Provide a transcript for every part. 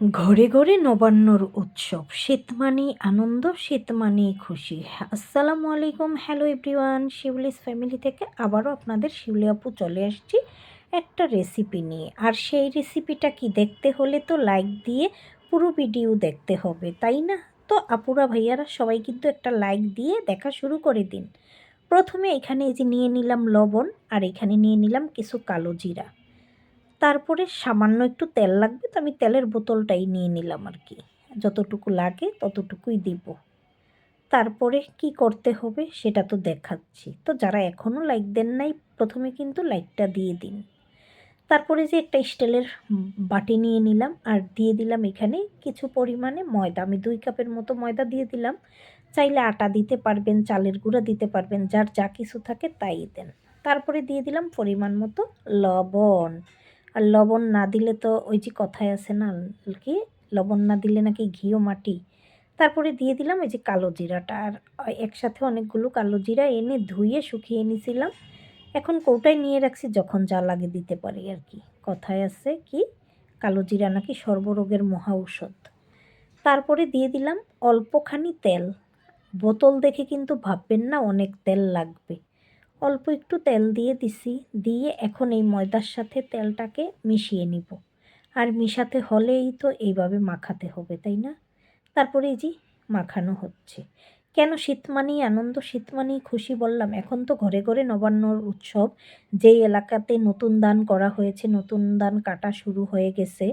ঘরে ঘরে নবান্নর উৎসব। শীত মানেই আনন্দ, শীত মানেই খুশি। আসসালামু আলাইকুম, হ্যালো এভরিওয়ান। শিউলিস ফ্যামিলি থেকে আবারও আপনাদের শিউলি আপু চলে আসছি একটা রেসিপি নিয়ে। আর সেই রেসিপিটা কি দেখতে হলে তো লাইক দিয়ে পুরো ভিডিও দেখতে হবে, তাই না? তো আপুরা ভাইয়ারা সবাই কিন্তু একটা লাইক দিয়ে দেখা শুরু করে দিন। প্রথমে এখানে এই যে নিয়ে নিলাম লবণ আর এখানে নিয়ে নিলাম কিছু কালো জিরা। তারপরে সামান্য একটু তেল লাগবে তো আমি তেলের বোতলটাই নিয়ে নিলাম আর কি। যতটুকু লাগে ততটুকুই দিব। তারপরে কি করতে হবে সেটা তো দেখাচ্ছি। তো যারা এখনও লাইক দেন নাই, প্রথমে কিন্তু লাইকটা দিয়ে দিন। তারপরে যে একটা স্টিলের বাটি নিয়ে নিলাম আর দিয়ে দিলাম এখানে কিছু পরিমাণে ময়দা। আমি দুই কাপের মতো ময়দা দিয়ে দিলাম। চাইলে আটা দিতে পারবেন, চালের গুঁড়া দিতে পারবেন, যার যা কিছু থাকে তাই দেন। তারপরে দিয়ে দিলাম পরিমাণ মতো লবণ। আর লবণ না দিলে তো ওই যে কথায় আছে না কি, লবণ না দিলে নাকি ঘিও মাটি। তারপরে দিয়ে দিলাম ওই যে কালো জিরাটা। আর একসাথে অনেকগুলো কালো জিরা এনে ধুয়ে শুকিয়ে নিয়েছিলাম। এখন কৌটায় নিয়ে রাখছি যখন যা লাগে দিতে পারি আর কি। কথায় আছে কি, কালো জিরা নাকি সর্বরোগের মহা ঔষধ। তারপরে দিয়ে দিলাম অল্পখানি তেল। বোতল দেখে কিন্তু ভাববেন না অনেক তেল লাগবে। অল্প একটু তেল দিয়ে দিছি, দিয়ে এখন এই ময়দার সাথে তেলটাকে মিশিয়ে নিব। আর মিশাতে হলেই তো এইভাবে মাখাতে হবে, তাই না? তারপরে এই যে মাখানো হচ্ছে। কেন শীত মানেই আনন্দ? শীত মানেই খুশি বললাম। এখন তো ঘরে ঘরে নবান্নর উৎসব। যেই এলাকাতে নতুন দান করা হয়েছে, নতুন দান কাটা শুরু হয়ে গেছে।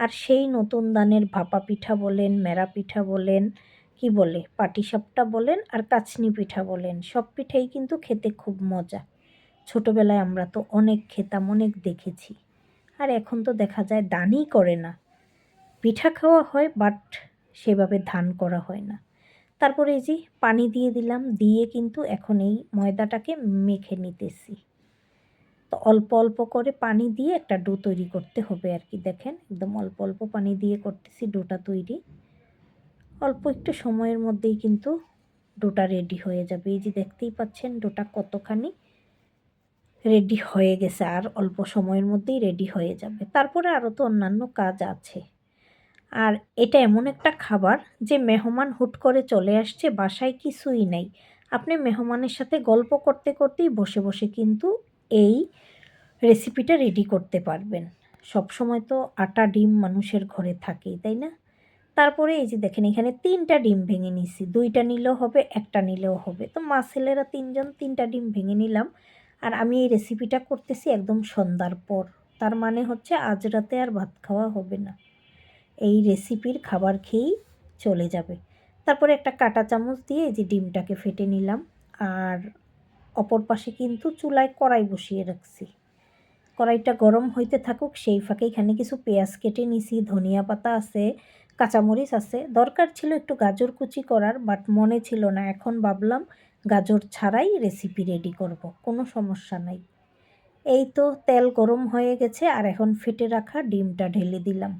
আর সেই নতুন দানের ভাপা পিঠা বলেন, মেরা পিঠা বলেন কি বলে? পাটিসাপটা বলেন আর কাচনি পিঠা বলেন। সব পিঠাই কিন্তু খেতে খুব মজা। ছোটোবেলায় আমরা তো অনেক খেতাম, অনেক দেখেছি। আর এখন তো দেখা যায় দানই করে না। পিঠা খাওয়া হয়, বাট সেভাবে ধান করা হয় না। তারপরে এই যে পানি দিয়ে দিলাম, দিয়ে কিন্তু এখন এই ময়দাটাকে মেখে নিতেছি। তো অল্প অল্প করে পানি দিয়ে একটা ডো তৈরি করতে হবে আর কি, দেখেন? একদম অল্প অল্প পানি দিয়ে করতেছি ডোটা তৈরি। অল্প একটু সময়ের মধ্যেই কিন্তু ডোটা রেডি হয়ে যাবে। এই যে দেখতেই পাচ্ছেন, ডোটা কতখানি রেডি হয়ে গেছে আর অল্প সময়ের মধ্যেই রেডি হয়ে যাবে। তারপরে আরও তো অন্যান্য কাজ আছে। আর এটা এমন একটা খাবার যে মেহমান হুট করে চলে আসছে, বাসায় কিছুই নাই। আপনি মেহমানের সাথে গল্প করতে করতেই বসে বসে কিন্তু এই রেসিপিটা রেডি করতে পারবেন। সব সময় তো আটা ডিম মানুষের ঘরে থাকেই, তাই না? তারপরে এই যে দেখেন, এখানে তিনটা ডিম ভেঙে নিছি। দুইটা নিলেও হবে, একটা নিলেও হবে। তো মা ছেলেরা তিনজন, তিনটা ডিম ভেঙে নিলাম। আর আমি এই রেসিপিটা করতেছি একদম সন্ধ্যার পর। তার মানে হচ্ছে আজ রাতে আর ভাত খাওয়া হবে না। এই রেসিপির খাবার খেয়েই চলে যাবে। তারপরে একটা কাটা চামচ দিয়ে এই যে ডিমটাকে ফেটে নিলাম। আর অপর পাশে কিন্তু চুলায় কড়াই বসিয়ে রাখছি। কড়াইটা গরম হইতে থাকুক, সেই ফাঁকে এখানে কিছু পেঁয়াজ কেটে নিছি, ধনিয়া পাতা আছে কাঁচামরিচ আছে। দরকার ছিল একটু গাজর কুচি করার বাট মনে ছিল না। এখন ভাবলাম গাজর ছাড়াই রেসিপি রেডি করব, কোনো সমস্যা নাই। এই তো তেল গরম হয়ে গেছে আর এখন ফেটে রাখা ডিমটা ঢেলে দিলাম।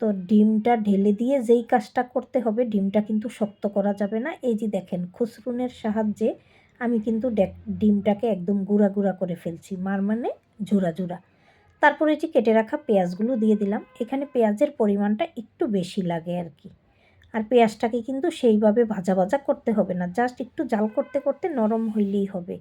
তো ডিমটা ঢেলে দিয়ে যেই কাজটা করতে হবে, ডিমটা কিন্তু শক্ত করা যাবে না। এই যে দেখেন খুসরুনের সাহায্যে আমি কিন্তু ডিমটাকে একদম গুঁড়া গুঁড়া করে ফেলছি, মার মানে ঝুরা ঝুরা। তারপরে যে কেটে রাখা পেঁয়াজগুলো দিয়ে দিলাম। এখানে পেঁয়াজের পরিমাণটা একটু বেশি লাগে আর কি। আর পেঁয়াজটাকে কিন্তু সেইভাবে ভাজা ভাজা করতে হবে না, জাস্ট একটু জাল করতে করতে নরম হইলেই হবে।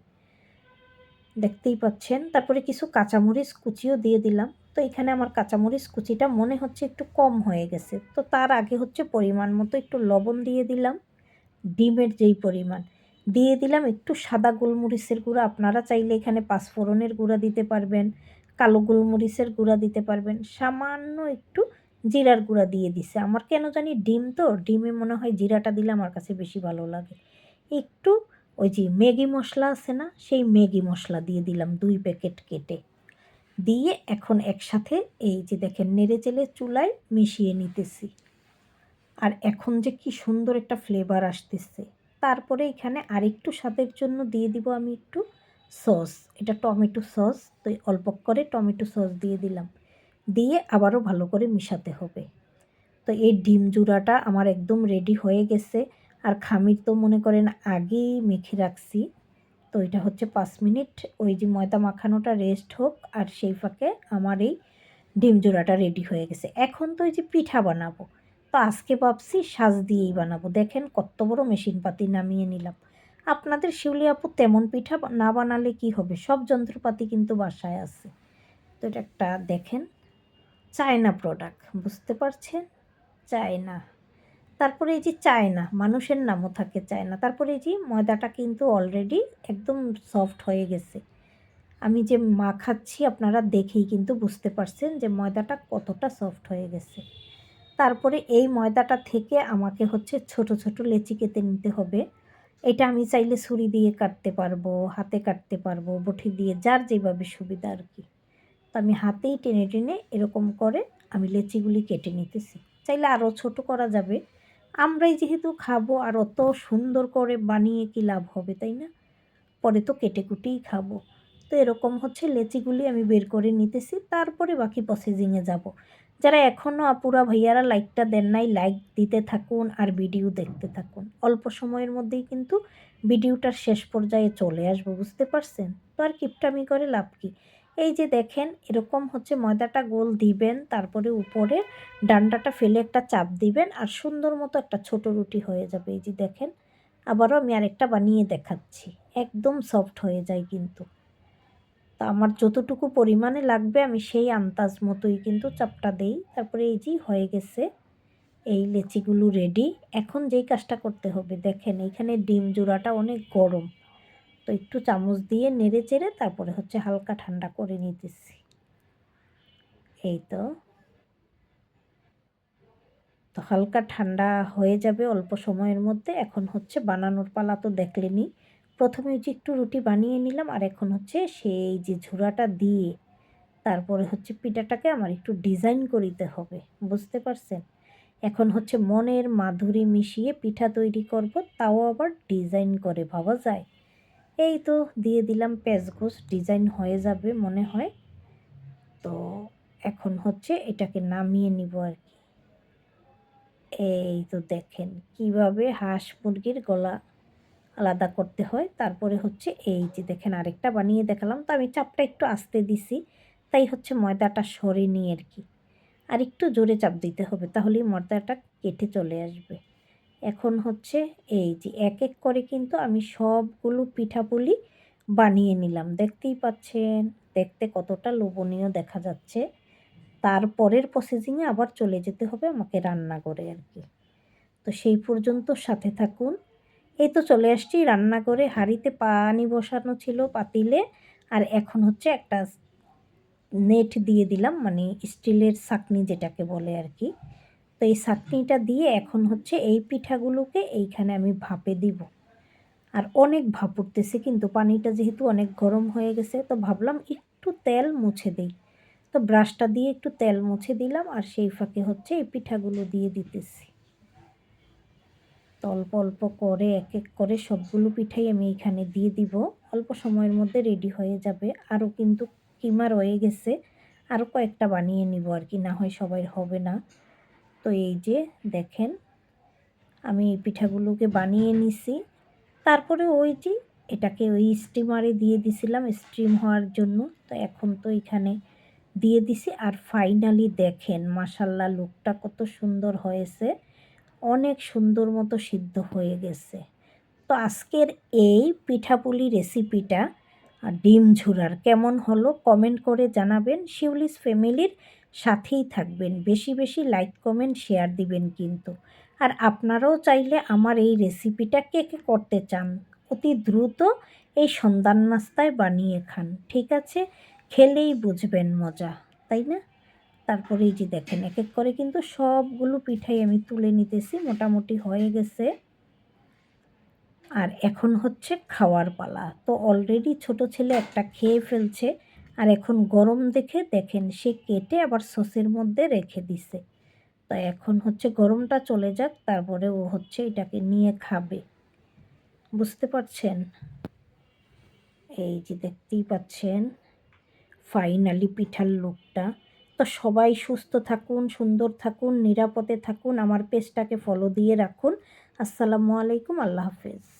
দেখতেই পাচ্ছেন? তারপরে কিছু কাঁচামরিচ কুচিও দিয়ে দিলাম। তো এখানে আমার কাঁচামরিচ কুচিটা মনে হচ্ছে একটু কম হয়ে গেছে। তো তার আগে হচ্ছে পরিমাণ মতো একটু লবণ দিয়ে দিলাম, ডিমের যেই পরিমাণ। দিয়ে দিলাম একটু সাদা গোলমরিচের গুঁড়া, আপনারা চাইলে এখানে পাঁচফোড়নের গুঁড়া দিতে পারবেন। কালো গোলমরিচের গুঁড়া দিতে পারবেন। সামান্য একটু জিরার গুঁড়া দিয়ে দিছে। আমার কেন জানি ডিম তো, ডিমে মনে হয় জিরাটা দিলে আমার কাছে বেশি ভালো লাগে। একটু ওই যে ম্যাগি মশলা আছে না, সেই ম্যাগি মশলা দিয়ে দিলাম দুই প্যাকেট কেটে। দিয়ে এখন একসাথে এই যে দেখেন নেড়ে চেলে চুলায় মিশিয়ে নিতেছি। আর এখন যে কি সুন্দর একটা ফ্লেভার আসতেছে। তারপরে এখানে আরেকটু স্বাদের জন্য দিয়ে দিব আমি একটু। সস, এটা টমেটো সস, তো অল্প করে টমেটো সস দিয়ে দিলাম। দিয়ে আবারও ভালো করে মিশাতে হবে। তো এই ডিম জুড়াটা আমার একদম রেডি হয়ে গেছে। আর খামির তো মনে করেন আগেই মেখে রাখছি। তো এটা হচ্ছে পাঁচ মিনিট। ওই যে ময়দা মাখানোটা রেস্ট হোক, আর সেই ফাঁকে আমার এই ডিম জোড়াটা রেডি হয়ে গেছে। এখন তো এই যে পিঠা বানাবো। তো আজকে ভাবছি সাজ দিয়েই বানাবো। দেখেন কত বড় মেশিন পাতি নামিয়ে নিলাম। আপনাদের শিউলি আপু তেমন পিঠা না বানালে কি হবে? সব যন্ত্রপাতি কিন্তু বাসায় আছে। তো এটা একটা দেখেন, চায়না প্রোডাক্ট বুঝতে পারছেন? চায়না। তারপরে এই যে চায়না, মানুষের নামও থাকে চায়না। তারপরে এই যে ময়দাটা কিন্তু অলরেডি একদম সফট হয়ে গেছে। আমি যে মাখাচ্ছি আপনারা দেখেই কিন্তু বুঝতে পারছেন যে ময়দাটা কতটা সফট হয়ে গেছে। তারপরে এই ময়দাটা থেকে আমাকে হচ্ছে ছোট ছোট লেচি কেটে নিতে হবে। এটা আমি চাইলে ছুরি দিয়ে কাটতে পারব, হাতে কাটতে পারব, বটি দিয়ে, যার যেভাবে সুবিধা আর কি। তো আমি হাতেই টেনে টেনে এরকম করে আমি লেচিগুলি কেটে নিতেছি। চাইলে আরও ছোট করা যাবে। আমরাই যেহেতু খাব আর অত সুন্দর করে বানিয়ে কি লাভ হবে, তাই না? পরে তো কেটে কুটেই খাব। তো এরকম হচ্ছে লেচিগুলি আমি বের করে নিতেছি, তারপরে বাকি প্রসেসিংয়ে যাব। যারা এখনও আপুরা ভাইয়ারা লাইকটা দেন নাই, লাইক দিতে থাকুন আর ভিডিও দেখতে থাকুন। অল্প সময়ের মধ্যেই কিন্তু ভিডিওটার শেষ পর্যায়ে চলে আসব, বুঝতে পারছেন? তো আর কিপটামি করে লাভ কি? এই যে দেখেন, এরকম হচ্ছে ময়দাটা গোল দিবেন, তারপরে উপরে ডান্ডাটা ফেলে একটা চাপ দিবেন আর সুন্দর মতো একটা ছোট রুটি হয়ে যাবে। এই যে দেখেন, আবারও আমি আরেকটা বানিয়ে দেখাচ্ছি। একদম সফট হয়ে যায় কিন্তু। তা আমার যতটুকু পরিমাণে লাগবে আমি সেই আন্দাজ মতোই কিন্তু চাপটা দেই। তারপরে এই যে হয়ে গেছে, এই লেচিগুলো রেডি এখন যেই কাজটা করতে হবে, দেখেন এইখানে ডিম জোড়াটা অনেক গরম। তো একটু চামচ দিয়ে নেড়ে চেড়ে তারপরে হচ্ছে হালকা ঠান্ডা করে নিতেছি। এই তো। তো হালকা ঠান্ডা হয়ে যাবে অল্প সময়ের মধ্যে। এখন হচ্ছে বানানোর পালা তো দেখলেনি প্রথমে যে একটু রুটি বানিয়ে নিলাম, আর এখন হচ্ছে সেই যে ঝুড়াটা দিয়ে তারপরে হচ্ছে পিঠাটাকে আমার একটু ডিজাইন করিতে হবে, বুঝতে পারছেন? এখন হচ্ছে মনের মাধুরী মিশিয়ে পিঠা তৈরি করব, তাও আবার ডিজাইন করে ভাবা যায়। এই তো দিয়ে দিলাম পেঁচগোস ডিজাইন হয়ে যাবে মনে হয়। তো এখন হচ্ছে এটাকে নামিয়ে নিব আর কি। এই তো দেখেন কীভাবে হাঁস মুরগির গলা আলাদা করতে হয়। তারপরে হচ্ছে এই যে দেখেন আরেকটা বানিয়ে দেখালাম। তো আমি চাপটা একটু আস্তে দিছি। তাই হচ্ছে ময়দাটা সরেনি আর কি। আর একটু জোরে চাপ দিতে হবে তাহলেই ময়দাটা কেটে চলে আসবে। এখন হচ্ছে এই যে এক এক করে কিন্তু আমি সবগুলো পিঠাপুলি বানিয়ে নিলাম। দেখতেই পাচ্ছেন, দেখতে কতটা লোভনীয় দেখা যাচ্ছে। তারপরের প্রসেসিংয়ে আবার চলে যেতে হবে আমাকে রান্না করে আর কি। তো সেই পর্যন্ত সাথে থাকুন। এই তো চলে আসছি। রান্না করে হাঁড়িতে পানি বসানো ছিল পাতিলে আর এখন হচ্ছে একটা নেট দিয়ে দিলাম মানে স্টিলের সাকনি যেটাকে বলে আর কি। তো এই সাকনিটা দিয়ে এখন হচ্ছে এই পিঠাগুলোকে এইখানে আমি ভাপে দিব। আর অনেক ভাপ উঠতেছে, কিন্তু পানিটা যেহেতু অনেক গরম হয়ে গেছে, তো ভাবলাম একটু তেল মুছে দিই। তো ব্রাশটা দিয়ে একটু তেল মুছে দিলাম আর সেই ফাঁকে হচ্ছে এই পিঠাগুলো দিয়ে দিতেছি। অল্প অল্প করে এক এক করে সবগুলো পিঠাই আমি এখানে দিয়ে দিব। অল্প সময়ের মধ্যে রেডি হয়ে যাবে। আরও কিন্তু কিমা রয়ে গেছে। আরও কয়েকটা বানিয়ে নিব আর কি, না হয় সবাই হবে না। তো এই যে দেখেন, আমি এই পিঠাগুলোকে বানিয়ে নিছি। তারপরে ওই যে এটাকে ওই স্টিমারে দিয়ে দিছিলাম, স্টিম হওয়ার জন্য। তো এখন তো এখানে দিয়ে দিছি। আর ফাইনালি দেখেন মাসাল্লা লুকটা কত সুন্দর হয়েছে। অনেক সুন্দর মতো সিদ্ধ হয়ে গেছে। তো আজকের এই পিঠাপুলি রেসিপিটা ডিম ঝুরার কেমন হলো কমেন্ট করে জানাবেন। শিউলিস ফ্যামিলির সাথেই থাকবেন। বেশি বেশি লাইক, কমেন্ট, শেয়ার দিবেন কিন্তু। আর আপনারাও চাইলে আমার এই রেসিপিটা কে কে করতে চান অতি দ্রুত এই সন্ধ্যার নাস্তায় বানিয়ে খান। ঠিক আছে? খেলেই বুঝবেন মজা, তাই না? তারপরে এই যে দেখেন এক এক করে কিন্তু সবগুলো পিঠাই আমি তুলে নিতেছি, মোটামুটি হয়ে গেছে। আর এখন হচ্ছে খাওয়ার পালা। তো অলরেডি ছোট ছেলে একটা খেয়ে ফেলছে, আর এখন গরম দেখে দেখেন সে কেটে আবার সসের মধ্যে রেখে দিছে। তো এখন হচ্ছে গরমটা চলে যাক, তারপরে ও হচ্ছে এটাকে নিয়ে খাবে। বুঝতে পারছেন? এই যে দেখতেই পাচ্ছেন ফাইনালি পিঠার লুকটা। তো সবাই সুস্থ থাকুন, সুন্দর থাকুন, নিরাপদে থাকুন। আমার পেজটাকে ফলো দিয়ে রাখুন। আসসালামু আলাইকুম, আল্লাহ হাফেজ।